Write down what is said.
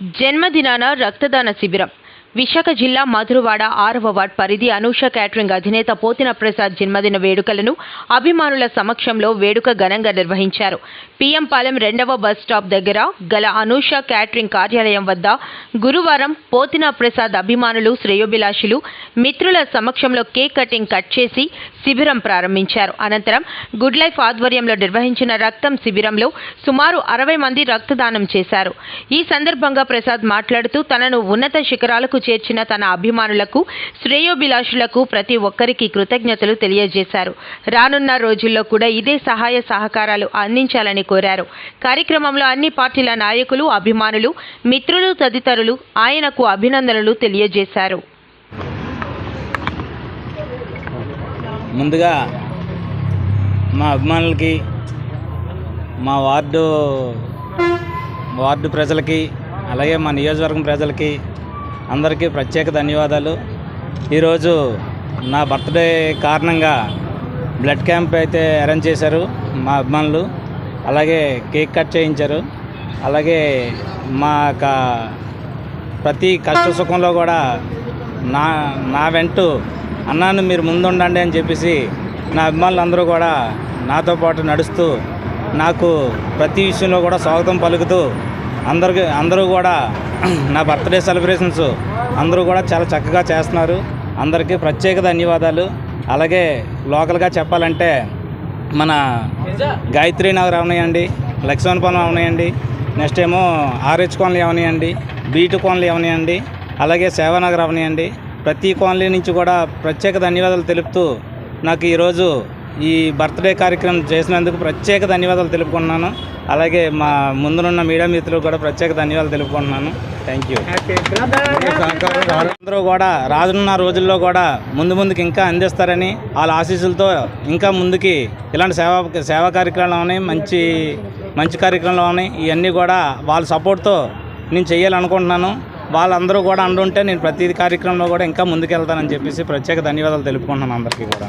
ಜನ್ಮದಿನಾನ ರಕ್ತದಾನ ಶಿಬಿರ విశాఖ జిల్లా మధురవాడ ఆరవ వార్డ్ పరిధి అనూష క్యాటరింగ్ అధినేత పోతిన ప్రసాద్ జన్మదిన వేడుకలను అభిమానుల సమక్షంలో వేడుక ఘనంగా నిర్వహించారు. పిఎం పాలెం రెండవ బస్ స్టాప్ దగ్గర గల అనూష క్యాటరింగ్ కార్యాలయం వద్ద గురువారం పోతిన ప్రసాద్ అభిమానులు శ్రేయోభిలాషులు మిత్రుల సమక్షంలో కేక్ కటింగ్ కట్ చేసి శిబిరం ప్రారంభించారు. అనంతరం గుడ్ లైఫ్ ఆధ్వర్యంలో నిర్వహించిన రక్తం శిబిరంలో సుమారు అరవై మంది రక్తదానం చేశారు. ఈ సందర్భంగా ప్రసాద్ మాట్లాడుతూ తనను ఉన్నత శిఖరాలకు చేర్చిన తన అభిమానులకు శ్రేయోభిలాషులకు ప్రతి ఒక్కరికి కృతజ్ఞతలు తెలియజేశారు. రానున్న రోజుల్లో కూడా ఇదే సహాయ సహకారాలు అందించాలని కోరారు. కార్యక్రమంలో అన్ని పార్టీల నాయకులు అభిమానులు మిత్రులు తదితరులు ఆయనకు అభినందనలు తెలియజేశారు. ముందుగా మా అభిమానులకి మా వార్డు వార్డు ప్రజలకి అలాగే మా నియోజకవర్గం ప్రజలకి అందరికీ ప్రత్యేక ధన్యవాదాలు. ఈరోజు నా బర్త్డే కారణంగా బ్లడ్ క్యాంప్ అయితే అరేంజ్ చేశారు మా అభిమానులు. అలాగే కేక్ కట్ చేయించారు. అలాగే మా యొక్క ప్రతి కష్ట సుఖంలో కూడా నా నా వెంటూ అన్నాను మీరు ముందుండండి అని చెప్పేసి నా అభిమానులు అందరూ కూడా నాతో పాటు నడుస్తూ నాకు ప్రతి విషయంలో కూడా స్వాగతం పలుకుతూ అందరికి అందరూ కూడా నా బర్త్డే సెలబ్రేషన్స్ అందరూ కూడా చాలా చక్కగా చేస్తున్నారు. అందరికీ ప్రత్యేక ధన్యవాదాలు. అలాగే లోకల్గా చెప్పాలంటే మన గాయత్రి నగర్ అవనాయండి లక్ష్మణపురం అవనాయండి నెక్స్ట్ ఏమో ఆర్హెచ్ కోనలు అవనాయండి బీటు కోనలు అవనాయండి అలాగే సేవానగర్ అవనియండి. ప్రతి కాలనీ నుంచి కూడా ప్రత్యేక ధన్యవాదాలు తెలుపుతూ నాకు ఈరోజు ఈ బర్త్డే కార్యక్రమం చేసినందుకు ప్రత్యేక ధన్యవాదాలు తెలుపుకుంటున్నాను. అలాగే మా ముందునున్న మీడియా మిత్రులకు కూడా ప్రత్యేక ధన్యవాదాలు తెలుపుకుంటున్నాను. థ్యాంక్ యూ అందరూ కూడా రానున్న రోజుల్లో కూడా ముందు ముందుకు ఇంకా అందిస్తారని వాళ్ళ ఆశీస్సులతో ఇంకా ముందుకి ఇలాంటి సేవా సేవా కార్యక్రమాలు ఉన్నాయి మంచి మంచి కార్యక్రమాలు ఉన్నాయి ఇవన్నీ కూడా వాళ్ళ సపోర్ట్తో నేను చేయాలనుకుంటున్నాను. వాళ్ళందరూ కూడా అండుంటే నేను ప్రతి కార్యక్రమంలో కూడా ఇంకా ముందుకెళ్తానని చెప్పేసి ప్రత్యేక ధన్యవాదాలు తెలుపుకుంటున్నాను అందరికీ కూడా.